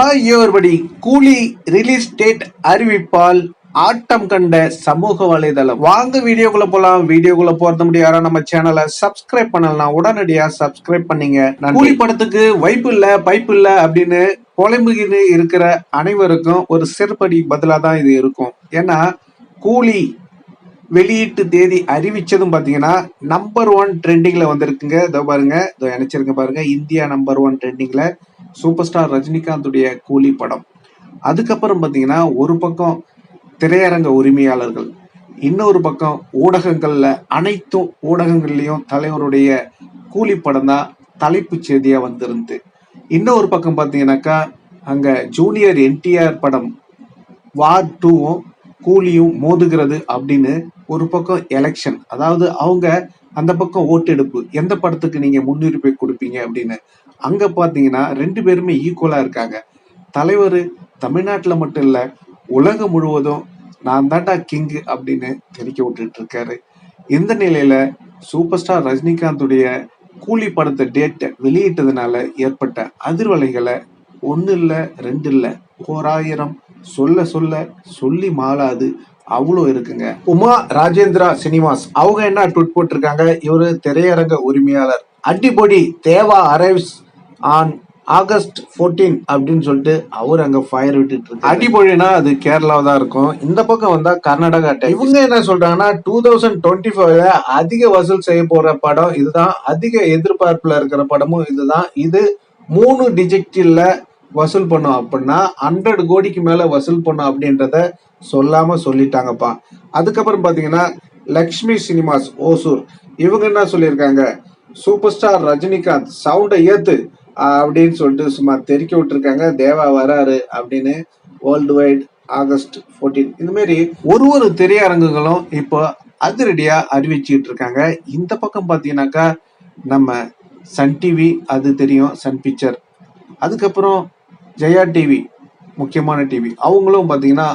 ஆகியோர்படி கூலி release date அறிவிப்பால் ஆட்டம் கண்ட சமூக வலைதளம். வாங்க வீடியோக்குள்ள போலாம். வீடியோக்குள்ள போறது முடியாத நம்ம சேனலை சப்ஸ்கிரைப் பண்ணலாம் உடனடியா சப்ஸ்கிரைப் பண்ணீங்க. கூலி படத்துக்கு வைப்பு இல்ல பைப்பு இல்ல அப்படின்னு புலம்புகின்னு இருக்கிற அனைவருக்கும் ஒரு செருப்படி பதிலா தான் இது இருக்கும். ஏன்னா கூலி வெளியீட்டு தேதி அறிவிச்சதும் பாத்தீங்கன்னா நம்பர் ஒன் ட்ரெண்டிங்ல வந்திருக்குங்க. இதோ பாருங்க. இதோ நினைச்சிருங்க பாருங்க. இந்தியா நம்பர் ஒன் ட்ரெண்டிங்ல சூப்பர் ஸ்டார் ரஜினிகாந்துடைய கூலி படம். அதுக்கப்புறம் பார்த்தீங்கன்னா ஒரு பக்கம் திரையரங்க உரிமையாளர்கள் இன்னொரு பக்கம் ஊடகங்களில் அனைத்தும் ஊடகங்கள்லேயும் தலைவருடைய கூலி படம் தான் தலைப்புச் செய்தியாக வந்திருந்து. இன்னொரு பக்கம் பார்த்தீங்கன்னாக்கா அங்கே ஜூனியர் என்டிஆர் படம் வார் டூவும் கூலியும் மோதுகிறது அப்படின்னு ஒரு பக்கம் எலெக்ஷன் அதாவது அவங்க அந்த பக்கம் ஓட்டெடுப்பு எந்த படத்துக்கு நீங்க முன்னுரிமை கொடுப்பீங்க அப்படின்னு. அங்க பாத்தீங்கன்னா ரெண்டு பேருமே ஈக்குவலா இருக்காங்க. தலைவர் தமிழ்நாட்டுல மட்டும் இல்ல உலகம் முழுவதும் நான் தாண்டா கிங்கு அப்படின்னு தெரிவிக்க விட்டுட்டு இருக்காரு. இந்த நிலையில சூப்பர் ஸ்டார் ரஜினிகாந்துடைய கூலி படத்தை டேட்டை வெளியிட்டதுனால ஏற்பட்ட அதிர்வலைகளை ஒன்று இல்லை ரெண்டு இல்லை ஓராயிரம் சொல்ல சொல்ல சொல்லி மாளாது அவ்வளோ இருக்குங்க. உமா ராஜேந்திரா சினிமாஸ் அவங்க என்ன ட்விட் போட்டிருக்காங்க? இவரு திரையரங்க உரிமையாளர். அடிபொடி தேவா அரைவ்ஸ் ஆன் ஆகஸ்ட் 14 அப்படின்னு சொல்லிட்டு அவர் அங்க ஃபயர் விட்டுட்டு இருக்கு அடிபொழினா அது கேரளாவா தான் இருக்கும். இந்த பக்கம் வந்தா கர்நாடகா type. இவங்க என்ன சொல்றாங்கன்னா டூ தௌசண்ட் டுவெண்ட்டி ஃபைவ்ல அதிக வசூல் செய்ய போற படம் இதுதான். அதிக எதிர்பார்ப்புல இருக்கிற படமும் இதுதான். இது மூணு டிஜிட்டில் வசூல் பண்ணும் அப்படின்னா ஹண்ட்ரட் கோடிக்கு மேல வசூல் பண்ணும் அப்படின்றத சொல்லாம சொல்லிட்டாங்கப்பா. அதுக்கப்புறம் பாத்தீங்கன்னா லக்ஷ்மி சினிமாஸ் ஓசூர். இவங்க என்ன சொல்லியிருக்காங்க? சூப்பர் ஸ்டார் ரஜினிகாந்த் சவுண்டை ஏத்து அப்படின்னு சொல்லிட்டு சும்மா தெறிக்க விட்டுருக்காங்க. தேவா வராரு அப்படின்னு வேர்ல்டு வைட் ஆகஸ்ட் 14 இந்த மாதிரி ஒரு ஒரு திரையரங்குகளும் இப்போ அதிரடியா அறிவிச்சுட்டு இருக்காங்க. இந்த பக்கம் பாத்தீங்கன்னாக்கா நம்ம சன் டிவி அது தெரியும் சன் பிக்சர் அதுக்கப்புறம் ஜெயா டிவி முக்கியமான டிவி அவங்களும் பார்த்தீங்கன்னா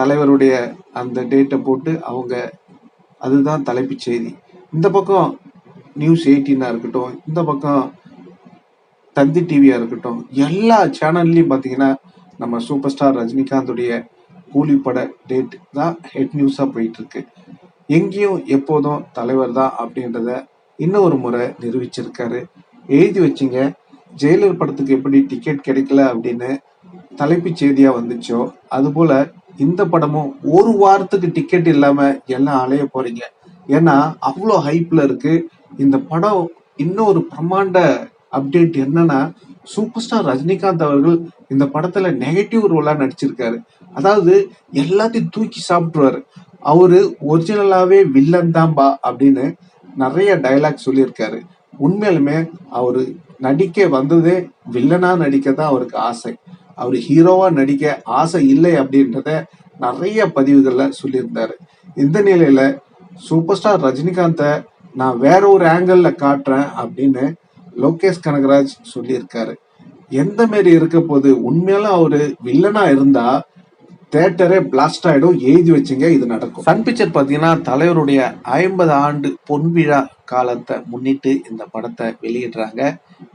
தலைவருடைய அந்த டேட்டை போட்டு அவங்க அதுதான் தலைப்புச் செய்தி. இந்த பக்கம் நியூஸ் எயிட்டீனாக இருக்கட்டும் இந்த பக்கம் தந்தி டிவியாக இருக்கட்டும் எல்லா சேனல்லையும் பார்த்தீங்கன்னா நம்ம சூப்பர் ஸ்டார் ரஜினிகாந்துடைய கூலிப்பட டேட் தான் ஹெட் நியூஸாக போயிட்டுருக்கு. எங்கேயும் எப்போதும் தலைவர் தான் அப்படின்றத இன்னொரு முறை நிரூபிச்சிருக்காரு. எழுதி வச்சிங்க ஜெயிலர் படத்துக்கு எப்படி டிக்கெட் கிடைக்கல அப்படின்னு தலைப்புச் செய்தியாக வந்துச்சோ அதுபோல் இந்த படமும் ஒரு வாரத்துக்கு டிக்கெட் இல்லாம எல்லாம் அலைய போறீங்க. ஏன்னா அவ்வளோ ஹைப்ல இருக்கு. இந்த படம் இன்னொரு பிரம்மாண்ட அப்டேட் என்னன்னா சூப்பர் ஸ்டார் ரஜினிகாந்த் அவர்கள் இந்த படத்துல நெகட்டிவ் ரோலா நடிச்சிருக்காரு. அதாவது எல்லாத்தையும் தூக்கி சாப்பிட்டுருவாரு. அவரு ஒரிஜினலாவே வில்லன் தான்பா அப்படின்னு நிறைய டைலாக் சொல்லியிருக்காரு. உண்மையிலுமே அவரு நடிக்க வந்ததே வில்லனா நடிக்க தான் அவருக்கு ஆசை. அவர் ஹீரோவா நடிக்க ஆசை இல்லை அப்படின்றத நிறைய பதிவுகள்ல சொல்லியிருந்தாரு. இந்த நிலையில சூப்பர் ஸ்டார் ரஜினிகாந்தை நான் வேற ஒரு ஆங்கிள் காட்டுறேன் அப்படின்னு லோகேஷ் கனகராஜ் சொல்லியிருக்காரு. எந்த மாரி இருக்க போது உண்மையாலும் அவரு வில்லனா இருந்தா தேட்டரே பிளாஸ்ட் ஆயிடும் எழுதி வச்சுங்க இது நடக்கும். சன் பிக்சர் பார்த்தீங்கன்னா தலைவருடைய ஐம்பது ஆண்டு பொன்விழா காலத்தை முன்னிட்டு இந்த படத்தை வெளியிடுறாங்க.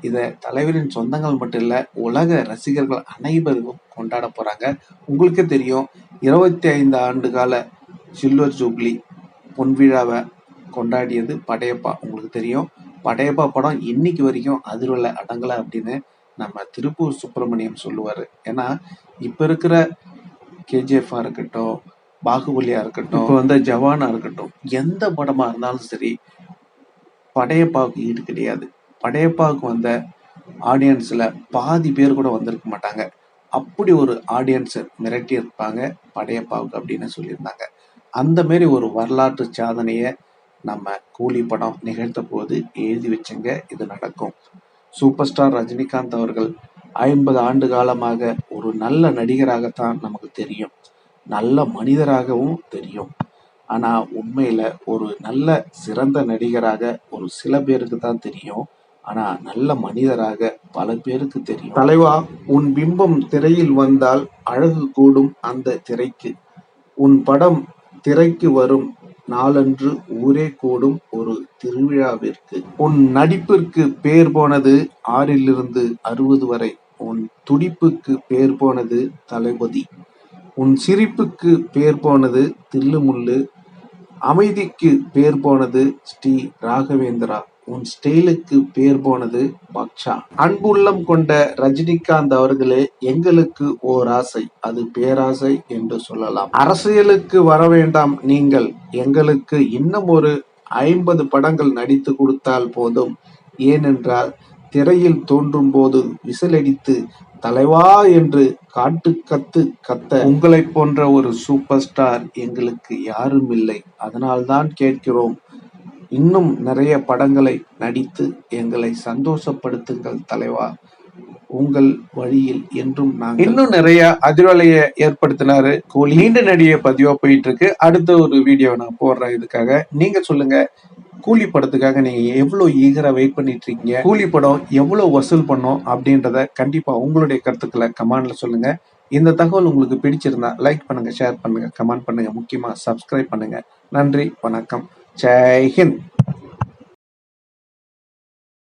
இதை தலைவரின் சொந்தங்கள் மட்டும் இல்லை உலக ரசிகர்கள் அனைவரும் கொண்டாட போகிறாங்க உங்களுக்கே தெரியும் இருபத்தி ஐந்து ஆண்டு கால சில்வர் ஜூப்ளி பொன்விழாவை கொண்டாடியது படையப்பா. உங்களுக்கு தெரியும் படையப்பா படம் இன்னைக்கு வரைக்கும் அதிர்வலை அடங்கலை அப்படின்னு நம்ம திருப்பூர் சுப்பிரமணியம் சொல்லுவார். ஏன்னா இப்போ இருக்கிற கேஜிஎஃபா இருக்கட்டும் பாகுபலியா இருக்கட்டும் இப்போ வந்து ஜவானா இருக்கட்டும் எந்த படமா இருந்தாலும் சரி படையப்பாவுக்கு ஈடு கிடையாது. படையப்பாவுக்கு வந்த ஆடியன்ஸ்ல பாதி பேர் கூட வந்திருக்க மாட்டாங்க. அப்படி ஒரு ஆடியன்ஸை மிரட்டி இருப்பாங்க படையப்பாவுக்கு அப்படின்னு சொல்லியிருந்தாங்க. அந்த மாரி ஒரு வரலாற்று சாதனையை நம்ம கூலி படம் நிகழ்த்த போது எழுதி வச்சுங்க இது நடக்கும். சூப்பர் ஸ்டார் ரஜினிகாந்த் அவர்கள் ஐம்பது ஆண்டு காலமாக ஒரு நல்ல நடிகராகத்தான் நமக்கு தெரியும். நல்ல மனிதராகவும் தெரியும். ஆனால் உண்மையில் ஒரு நல்ல சிறந்த நடிகராக ஒரு சில பேருக்கு தான் தெரியும். ஆனால் நல்ல மனிதராக பல பேருக்கு தெரியும். தலைவா உன் பிம்பம் திரையில் வந்தால் அழகு கூடும் அந்த திரைக்கு. உன் படம் திரைக்கு வரும் நாளன்று ஊரே கூடும் ஒரு திருவிழாவிற்கு. உன் நடிப்பிற்கு பேர் போனது ஆறிலிருந்து அறுபது வரை. துடிப்புக்கு பேர் போனது தளபதி. உன் சிரிப்புக்கு பேர் போனது தில்லுமுள்ளு அமைதிக்கு பேர் போனது ஸ்ரீ ராகவேந்திரா. உன் ஸ்டைலுக்கு பேர் போனது பக்ஷா. அன்புள்ளம் கொண்ட ரஜினிகாந்த் அவர்களே எங்களுக்கு ஓர் ஆசை அது பேராசை என்று சொல்லலாம். அரசியலுக்கு வர வேண்டாம் நீங்கள். எங்களுக்கு இன்னும் ஒரு ஐம்பது படங்கள் நடித்து கொடுத்தால் போதும். ஏனென்றால் திரையில் தோன்றும் போது விசிலடித்து தலைவா என்று காட்டு கத்து கத்த உங்களைப் போன்ற ஒரு சூப்பர் ஸ்டார் எங்களுக்கு யாரும் இல்லை அதனால்தான் கேட்கிறோம். இன்னும் நிறைய படங்களை நடித்து எங்களை சந்தோஷப்படுத்துங்கள் தலைவா. உங்கள் வழியில் என்றும் நாங்கள் இன்னும் நிறைய அதிர்வலைய ஏற்படுத்தினாரு கோலி. நீண்ட நடிக பதிவா போயிட்டு இருக்கு. அடுத்த ஒரு வீடியோ நான் போடுறேன். இதுக்காக நீங்க சொல்லுங்க. கூலி படத்துக்காக நீங்க எவ்வளவு ஈகரா வெயிட் பண்ணிட்டு இருக்கீங்க கூலி படம் எவ்வளவு வசூல் பண்ணும்? அப்படின்றத கண்டிப்பா உங்களுடைய கருத்துக்களை கமெண்ட்ல சொல்லுங்க. இந்த தகவல் உங்களுக்கு பிடிச்சிருந்தா லைக் பண்ணுங்க ஷேர் பண்ணுங்க கமெண்ட் பண்ணுங்க முக்கியமா சப்ஸ்கிரைப் பண்ணுங்க. நன்றி வணக்கம். ஜெய்ஹிந்த்